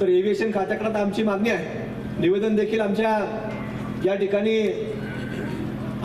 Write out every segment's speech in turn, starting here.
तर एव्हिएशन खात्याकडे आमची मागणी आहे. निवेदन देखील आमच्या या ठिकाणी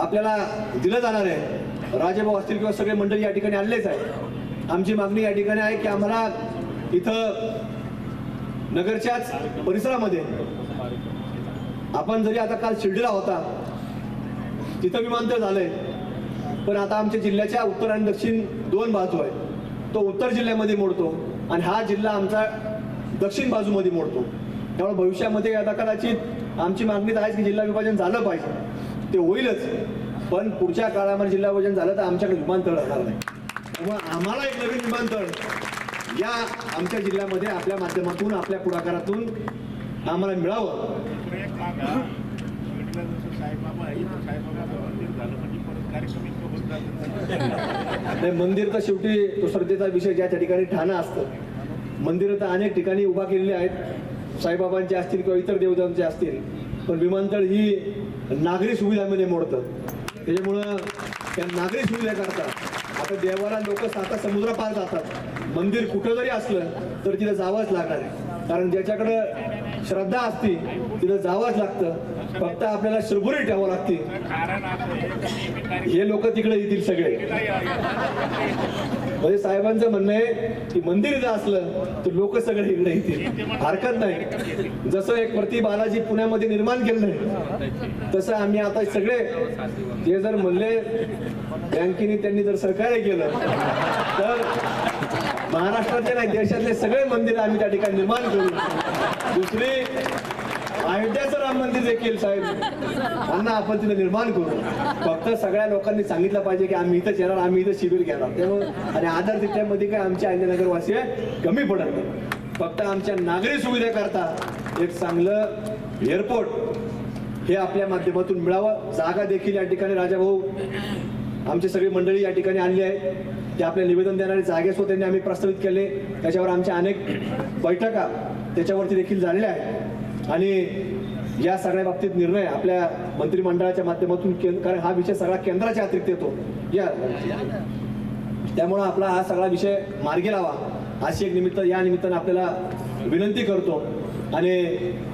आपल्याला दिलं जाणार आहे. राजेभाऊ असतील किंवा सगळे मंडळी या ठिकाणी आणलेच आहे आमची मागणी या ठिकाणी आहे की आम्हाला इथं नगरच्याच परिसरामध्ये आपण जरी आता काल शिर्डीला होता तिथं विमानतळ झालंय पण आता आमच्या जिल्ह्याच्या उत्तर आणि दक्षिण दोन बाजू आहे तो उत्तर जिल्ह्यामध्ये मोडतो आणि हा जिल्हा आमचा दक्षिण बाजूमध्ये मोडतो. त्यामुळे भविष्यामध्ये आता कदाचित आमची मागणी तर आहेच की जिल्हा विभाजन झालं पाहिजे. ते होईलच. पण पुढच्या काळामध्ये जिल्हा विभाजन झालं तर आमच्याकडे विमानतळ राहणार नाही. त्यामुळे आम्हाला एक नवीन विमानतळ या आमच्या जिल्ह्यामध्ये आपल्या माध्यमातून आपल्या पुढाकारातून आम्हाला मिळावं. नाही मंदिर तर शेवटी तो श्रद्धेचा विषय ज्या त्या ठिकाणी ठाणं असतं मंदिरं तर अनेक ठिकाणी उभा केलेली आहेत. साईबाबांचे असतील किंवा इतर देवतांचे असतील. पण विमानतळ ही नागरी सुविधामध्ये मोडतं. त्याच्यामुळं त्या नागरी सुविधा करता आता देवाला लोक साता समुद्र पार जातात. मंदिर कुठं जरी असलं तर तिथं जावंच लागणार आहे. कारण ज्याच्याकडं श्रद्धा असते तिथं जावंच लागतं. फक्त आपल्याला शर्भुरी ठेवावं लागते. हे लोक तिकडे येतील सगळे. म्हणजे साहेबांचं म्हणणं आहे की मंदिर जर असलं तर लोक सगळे इकडे येतील. हरकत नाही. जसं एक प्रति बालाजी पुण्यामध्ये निर्माण केलं नाही तसं आम्ही आता सगळे जे जर म्हणले बँकेने त्यांनी जर सहकार्य केलं तर महाराष्ट्रातले नाही देशातले सगळे मंदिर आम्ही त्या ठिकाणी निर्माण करू. दुसरी अयोध्याचं राम मंदिर देखील साहेब. त्यांना आपण तिथे निर्माण करू. फक्त सगळ्या लोकांनी सांगितलं पाहिजे की आम्ही इथंच येणार आम्ही इथं शिबिर घेणार. त्यामुळे आणि आधार तिथल्यामध्ये काय आमच्या अंजनगरवासी कमी पडत नाही. फक्त आमच्या नागरी सुविधा करता एक चांगलं एअरपोर्ट हे आपल्या माध्यमातून मिळावं. जागा देखील या ठिकाणी राजाभाऊ आमची सगळी मंडळी या ठिकाणी आणली आहे ते आपले निवेदन देणारे जागेसो त्यांनी आम्ही प्रस्तावित केले. त्याच्यावर आमच्या अनेक बैठका त्याच्यावरती देखील झालेल्या आहेत. आणि या सगळ्या बाबतीत निर्णय आपल्या मंत्रिमंडळाच्या माध्यमातून केंद्र कारण हा विषय सगळा केंद्राच्या अतिरिक्त येतो. या त्यामुळं आपला हा सगळा विषय मार्गी लावा. अशी एक निमित्त या निमित्तानं आपल्याला विनंती करतो. आणि